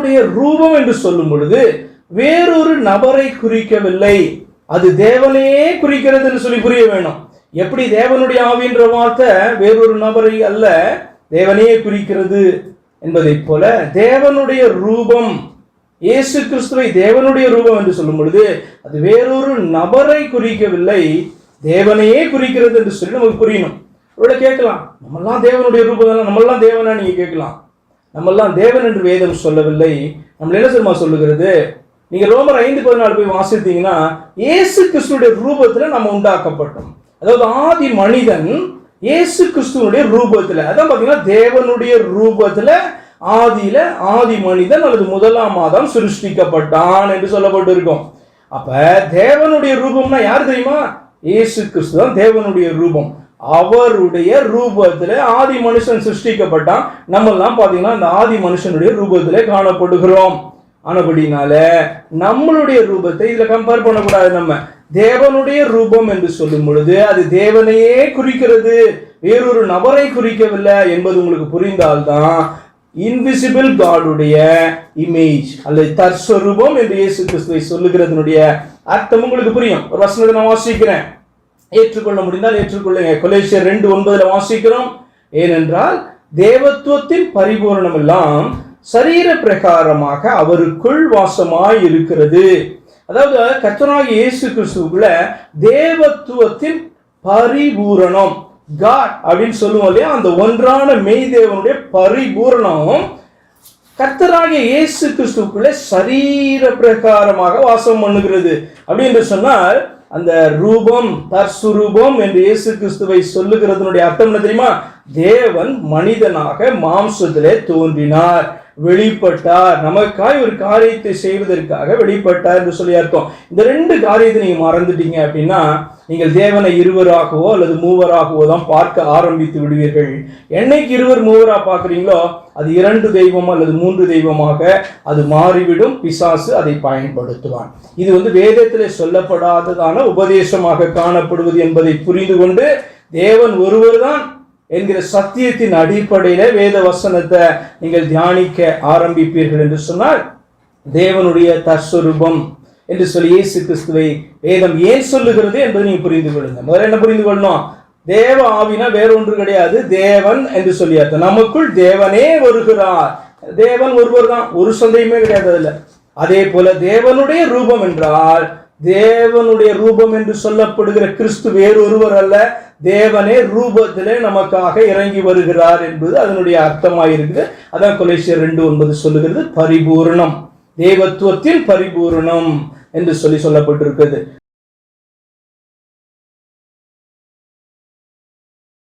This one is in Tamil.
தேவனுடைய ரூபம் என்று சொல்லும் பொழுது வேறொரு நபரை குறிக்கவில்லை. அது தேவனையே குறிக்கிறது என்று சொல்லி புரிய வேணும். எப்படி தேவனுடைய ஆவின்ற வார்த்தை வேறொரு நபரை அல்ல தேவனையே குறிக்கிறது என்பதைப் போல தேவனுடைய ரூபம் இயேசு கிறிஸ்துவை தேவனுடைய ரூபம் என்று சொல்லும் பொழுது அது வேறொரு நபரை குறிக்கவில்லை தேவனையே குறிக்கிறது என்று சொல்லி நமக்கு புரியணும். இவ்வளோ கேட்கலாம் நம்மெல்லாம் தேவனுடைய ரூபம் நம்மெல்லாம் தேவனா? நீங்க கேட்கலாம். நம்மெல்லாம் தேவன் என்று வேதம் சொல்லவில்லை. நம்ம என்ன சொல்லுகிறது? நீங்க ரோமர் ஐந்து பதினாலு போய் வாசித்தீங்கன்னா இயேசு கிறிஸ்துடைய ரூபத்துல நம்ம உண்டாக்கப்பட்டோம். அதாவது ஆதி மனிதன் இயேசு கிறிஸ்துவனுடைய ரூபத்துல. அதான் பாத்தீங்கன்னா தேவனுடைய ரூபத்துல ஆதியில ஆதி மனிதன் அல்லது முதலாம் மாதம் சிருஷ்டிக்கப்பட்டான் என்று சொல்லப்பட்டிருக்கும். அப்ப தேவனுடைய ரூபம்னா யார் தெரியுமா? இயேசு கிறிஸ்து தான் தேவனுடைய ரூபம். அவருடைய ரூபத்தில் ஆதி மனுஷன் சிருஷ்டிக்கப்பட்டான். நம்மெல்லாம் பார்த்தீங்கன்னா அந்த ஆதி மனுஷனுடைய ரூபத்தில் காணப்படுகிறோம். ஆனபடினால நம்மளுடைய ரூபத்தை இதில் கம்பேர் பண்ணக்கூடாது நம்ம. தேவனுடைய ரூபம் என்று சொல்லும் பொழுது அது தேவனையே குறிக்கிறது. வேறொரு நபரை குறிக்கவில்லை என்பது உங்களுக்கு புரிந்தால்தான் இன்விசிபிள் காடுடைய இமேஜ் அல்லது தற்ஸ்வரூபம் என்று இயேசு கிறிஸ்துவை சொல்லுகிறதுனுடைய அர்த்தம் உங்களுக்கு புரியும். ஒரு வசனத்தை நான் வாசிக்கிறேன். ஏற்றுக்கொள்ள முடிந்தால் ஏற்றுக்கொள்ளுங்க. கொலேசியர் ரெண்டு ஒன்பதுல வாசிக்கிறோம். ஏனென்றால் தேவத்துவத்தின் பரிபூரணம் எல்லாம் சரீர பிரகாரமாக அவருக்குள் வாசமாய் இருக்கிறது அதாவது கர்த்தராகிய இயேசு கிறிஸ்துவுக்குள்ள தேவத்துவத்தின் பரிபூரணம் காட் அப்படின்னு சொல்லுவோம் இல்லையா? அந்த ஒன்றான மெய் தேவனுடைய பரிபூரணம் கர்த்தராகிய இயேசு கிறிஸ்துவுக்குள்ளே சரீர பிரகாரமாக வாசம் பண்ணுகிறது. அப்படின்னு சொன்னால் அந்த ரூபம் தற்சுரூபம் என்று இயேசு கிறிஸ்துவை சொல்லுகிறதனுடைய அர்த்தம் என்ன தெரியுமா? தேவன் மனிதனாக மாம்சத்திலே தோன்றினார். வெளிப்பட்டார். நமக்காய் ஒரு காரியத்தை செய்வதற்காக வெளிப்பட்டார் என்று சொல்லி அர்த்தம். இந்த ரெண்டு காரியத்தை நீங்கள் மறந்துட்டீங்க அப்படின்னா நீங்கள் தேவனை இருவராகவோ அல்லது மூவராகவோ தான் பார்க்க ஆரம்பித்து விடுவீர்கள். என்னைக்கு இருவர் மூவராக பார்க்குறீங்களோ அது இரண்டு தெய்வம் அல்லது மூன்று தெய்வமாக அது மாறிவிடும். பிசாசு அதை பயன்படுத்துவான். இது வந்து வேதத்தில் சொல்லப்படாததான உபதேசமாக காணப்படுவது என்பதை புரிந்து கொண்டு தேவன் ஒருவர் தான் என்கிற சத்தியத்தின் அடிப்படையில வேத வசனத்தை நீங்கள் தியானிக்க ஆரம்பிப்பீர்கள் என்று சொன்னால் தேவனுடைய தஸ்வரூபம் என்று சொல்லி இயேசு கிறிஸ்துவை வேதம் ஏன் சொல்லுகிறது என்பதை நீங்க புரிந்து கொள்ளுங்க. முதல்ல என்ன புரிந்து கொள்ளணும்? தேவ ஆவினா வேற ஒன்று கிடையாது தேவன் என்று சொல்லி அர்த்தம். நமக்குள் தேவனே வருகிறார். தேவன் ஒருவர் தான் ஒரு சந்தேகமே கிடையாது அதுல. அதே போல தேவனுடைய ரூபம் என்றால் தேவனுடைய ரூபம் என்று சொல்லப்படுகிற கிறிஸ்து வேறொருவர் அல்ல. தேவனே ரூபத்திலே நமக்காக இறங்கி வருகிறார் என்பது அதனுடைய அர்த்தமாயிருக்குது. அதான் கொலேசியர் ரெண்டு ஒன்பது சொல்லுகிறது பரிபூரணம். தேவத்துவத்தின் பரிபூரணம் என்று சொல்லி சொல்லப்பட்டிருக்கிறது.